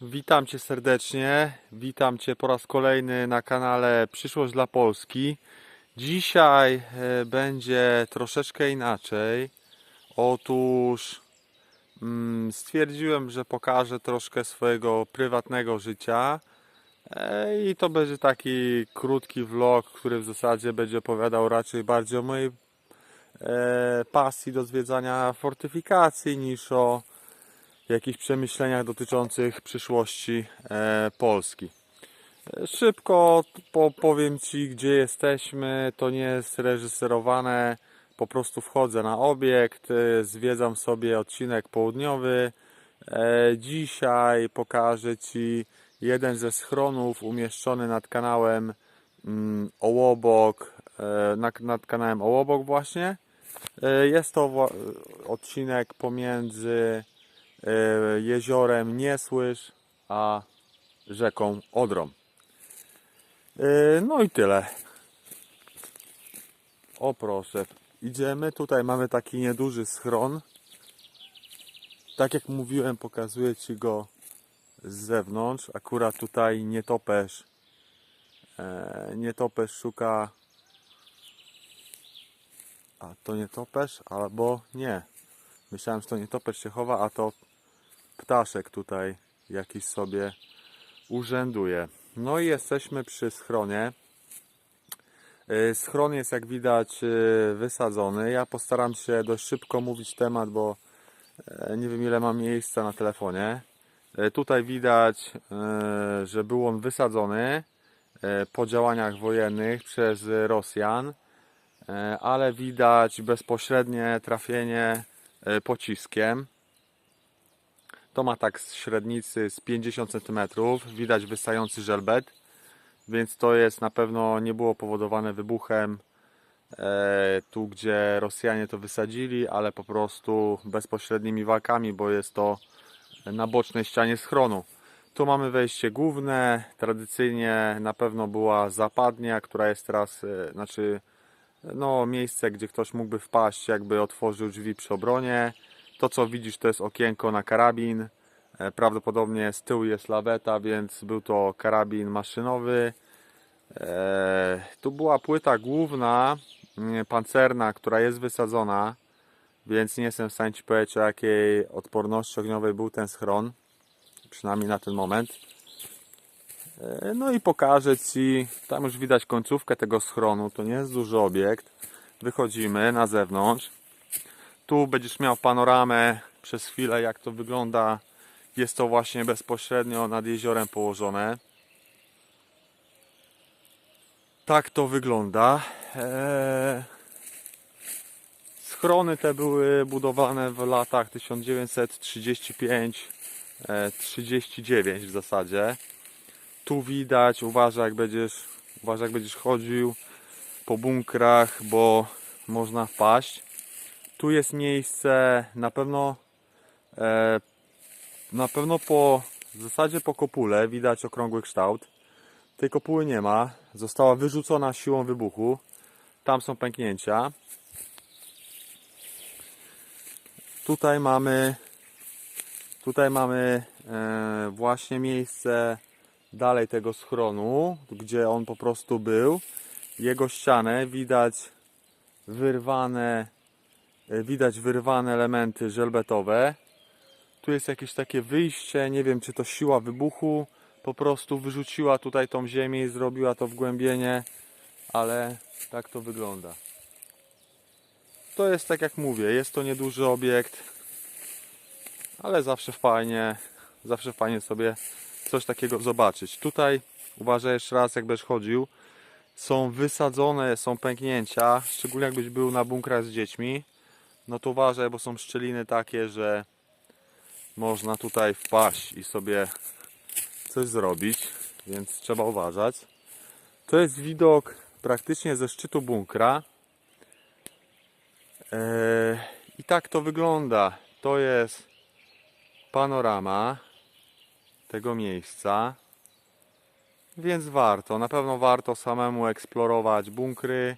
Witam Cię serdecznie. Witam Cię po raz kolejny na kanale Przyszłość dla Polski. Dzisiaj e, będzie troszeczkę inaczej. Otóż mm, stwierdziłem, że pokażę troszkę swojego prywatnego życia. E, I to będzie taki krótki vlog, który w zasadzie będzie opowiadał raczej bardziej o mojej e, pasji do zwiedzania fortyfikacji niż o jakichś przemyśleniach dotyczących przyszłości e, Polski. E, Szybko po, powiem Ci, gdzie jesteśmy. To nie jest reżyserowane. Po prostu wchodzę na obiekt, e, zwiedzam sobie odcinek południowy. Dzisiaj pokażę Ci jeden ze schronów umieszczony nad kanałem mm, Ołobok, nad, kanałem Ołobok właśnie. Jest to odcinek pomiędzy jeziorem Niesłysz, a rzeką Odrą. E, No i tyle. O proszę, idziemy. Tutaj mamy taki nieduży schron. Tak jak mówiłem, pokazuję Ci go z zewnątrz. Akurat tutaj nietoperz. E, nietoperz szuka. A to nietoperz? Albo nie. Myślałem, że to nietoperz się chowa, a to ptaszek tutaj jakiś sobie urzęduje. No i jesteśmy przy schronie. Y, Schron jest jak widać y, wysadzony. Ja postaram się dość szybko mówić temat, bo e, nie wiem ile mam miejsca na telefonie. E, Tutaj widać, e, że był on wysadzony po działaniach wojennych przez Rosjan, ale widać bezpośrednie trafienie pociskiem. To ma tak z średnicy z 50 cm. Widać wystający żelbet, więc to jest na pewno nie było powodowane wybuchem e, tu, gdzie Rosjanie to wysadzili, ale po prostu bezpośrednimi walkami, bo jest to na bocznej ścianie schronu. Tu mamy wejście główne. Tradycyjnie na pewno była zapadnia, która jest teraz, e, znaczy no, miejsce, gdzie ktoś mógłby wpaść, jakby otworzył drzwi przy obronie. To, co widzisz, to jest okienko na karabin. E, Prawdopodobnie z tyłu jest laweta, więc był to karabin maszynowy. E, Tu była płyta główna, mm, pancerna, która jest wysadzona, więc nie jestem w stanie Ci powiedzieć, o jakiej odporności ogniowej był ten schron, przynajmniej na ten moment. E, No i pokażę Ci, tam już widać końcówkę tego schronu, to nie jest duży obiekt. Wychodzimy na zewnątrz. Tu będziesz miał panoramę przez chwilę, jak to wygląda. Jest to właśnie bezpośrednio nad jeziorem położone. Tak to wygląda. Eee, Schrony te były budowane w latach 1935-39 w zasadzie. Tu widać, uważaj jak będziesz, uważaj jak będziesz chodził po bunkrach, bo można wpaść. Tu jest miejsce na pewno e, na pewno po w zasadzie po kopule widać okrągły kształt. Tej kopuły nie ma. Została wyrzucona siłą wybuchu. Tam są pęknięcia. Tutaj mamy tutaj mamy e, właśnie miejsce dalej tego schronu, gdzie on po prostu był. Jego ścianę widać wyrwane widać wyrwane elementy żelbetowe. Tu jest jakieś takie wyjście, nie wiem czy to siła wybuchu po prostu wyrzuciła tutaj tą ziemię i zrobiła to wgłębienie, ale tak to wygląda. To jest tak jak mówię, jest to nieduży obiekt, ale zawsze fajnie, zawsze fajnie sobie coś takiego zobaczyć. Tutaj uważaj jeszcze raz jak będziesz chodził, są wysadzone, są pęknięcia, szczególnie jakbyś był na bunkrach z dziećmi, no to uważaj, bo są szczeliny takie, że można tutaj wpaść i sobie coś zrobić, więc trzeba uważać. To jest widok praktycznie ze szczytu bunkra. Eee, I tak to wygląda. To jest panorama tego miejsca. Więc warto, na pewno warto samemu eksplorować bunkry.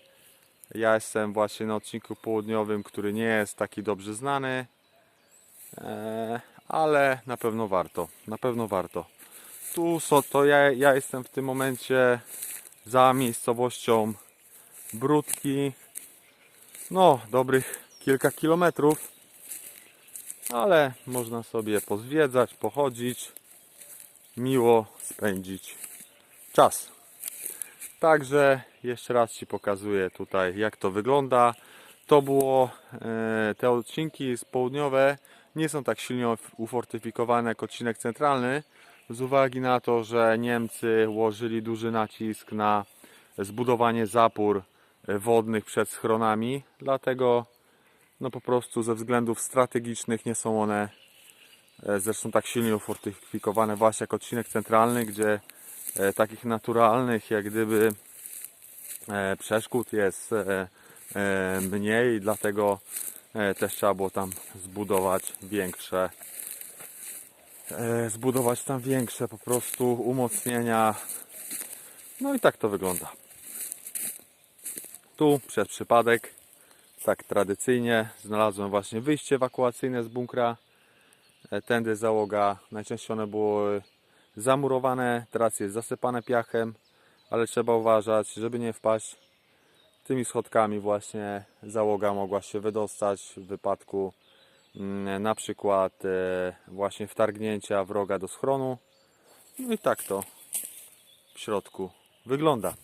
Ja jestem właśnie na odcinku południowym, który nie jest taki dobrze znany. Eee, ale na pewno warto, na pewno warto. Tu so, to ja, ja jestem w tym momencie za miejscowością Brudki, no dobrych kilka kilometrów, ale można sobie pozwiedzać, pochodzić, miło spędzić czas. Także jeszcze raz Ci pokazuję tutaj jak to wygląda. To było e, te odcinki z południowe nie są tak silnie ufortyfikowane jak odcinek centralny z uwagi na to, że Niemcy łożyli duży nacisk na zbudowanie zapór e, wodnych przed schronami, dlatego no po prostu ze względów strategicznych nie są one e, zresztą tak silnie ufortyfikowane właśnie jak odcinek centralny, gdzie takich naturalnych jak gdyby e, przeszkód jest e, e, mniej, dlatego e, też trzeba było tam zbudować większe e, zbudować tam większe po prostu umocnienia. No i tak to wygląda. Tu przez przypadek tak tradycyjnie znalazłem właśnie wyjście ewakuacyjne z bunkra. E, tędy załoga. Najczęściej one były zamurowane teraz jest zasypane piachem ale trzeba uważać żeby nie wpaść. Tymi schodkami właśnie załoga mogła się wydostać w wypadku mm, na przykład e, właśnie wtargnięcia wroga do schronu. No i tak to w środku wygląda.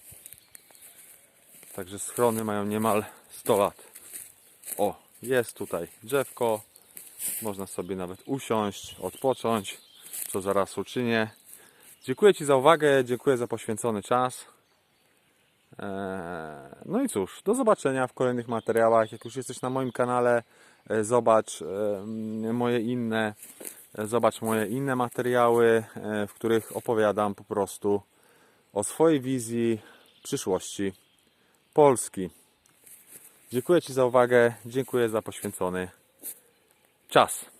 Także schrony mają niemal 100 lat. O jest tutaj drzewko. Można sobie nawet usiąść, odpocząć co zaraz uczynię dziękuję Ci za uwagę dziękuję za poświęcony czas Eee, No i cóż, do zobaczenia w kolejnych materiałach. Jak już jesteś na moim kanale, e, zobacz e, moje inne, e, zobacz moje inne materiały, e, w których opowiadam po prostu o swojej wizji przyszłości Polski. Dziękuję Ci za uwagę, dziękuję za poświęcony czas.